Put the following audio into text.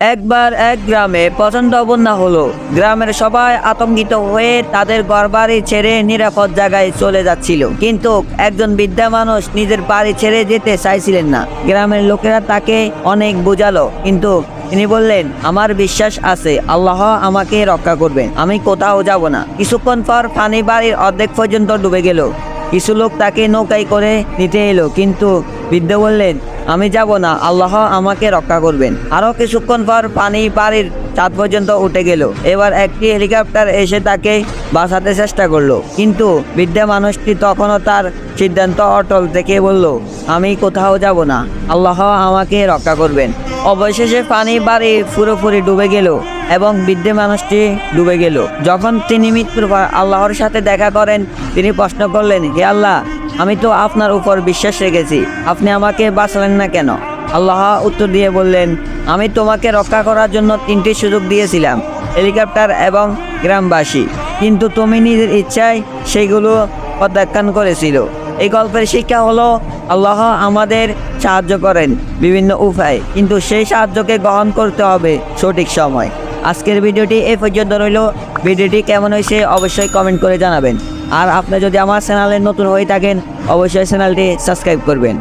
একবার এক গ্রামে প্রচণ্ড বন্যা হলো। গ্রামের সবাই আতঙ্কিত হয়ে তাদের ঘরবাড়ি ছেড়ে নিরাপদ জায়গায় চলে যাচ্ছিল। কিন্তু একজন বৃদ্ধা মানুষ নিজের বাড়ি ছেড়ে যেতে চাইছিলেন না। গ্রামের লোকেরা তাকে অনেক বোঝালো। কিন্তু তিনি বললেন, আমার বিশ্বাস আছে, আল্লাহ আমাকে রক্ষা করবেন। আমি কোথাও যাব না। কিছুক্ষণ পর পানি বাড়ির অর্ধেক পর্যন্ত ডুবে গেল। কিছু লোক তাকে নৌকায় করে নিতে এলো। কিন্তু বৃদ্ধ বললেন আমি যাব না, আল্লাহ আমাকে রক্ষা করবেন। আরও কিছুক্ষণ পর পানি বাড়ির চাঁদ পর্যন্ত উঠে গেল। এবার একটি হেলিকপ্টার এসে তাকে বাঁচাতে চেষ্টা করল। কিন্তু বৃদ্ধা মানুষটি তখনও তার সিদ্ধান্ত অটল থেকে বলল, আমি কোথাও যাব না, আল্লাহ আমাকে রক্ষা করবেন। অবশেষে পানি বাড়ি পুরোপুরি ডুবে গেল এবং বৃদ্ধ মানুষটি ডুবে গেল। যখন তিনি মৃত্যুর পর আল্লাহর সাথে দেখা করেন, তিনি প্রশ্ন করলেন, হে আল্লাহ আমি তো আপনার উপর বিশ্বাস রেখেছি। আপনি আমাকে বাঁচালেন না কেন? আল্লাহ উত্তর দিয়ে বললেন, আমি তোমাকে রক্ষা করার জন্য তিনটি সুযোগ দিয়েছিলাম, হেলিকপ্টার এবং গ্রামবাসী। কিন্তু তুমি নিজের ইচ্ছায় সেইগুলো প্রত্যাখ্যান করেছিল। এই গল্পের শিক্ষা হলো, আল্লাহ আমাদের সাহায্য করেন বিভিন্ন উপায়, কিন্তু সেই সাহায্যকে গ্রহণ করতে হবে সঠিক সময়। আজকের ভিডিওটি এ পর্যন্ত রইল। ভিডিওটি কেমন হয়েছে অবশ্যই কমেন্ট করে জানাবেন। আর আপনি যদি আমার চ্যানেলে নতুন হয়ে থাকেন, অবশ্যই চ্যানেলটি সাবস্ক্রাইব করবেন।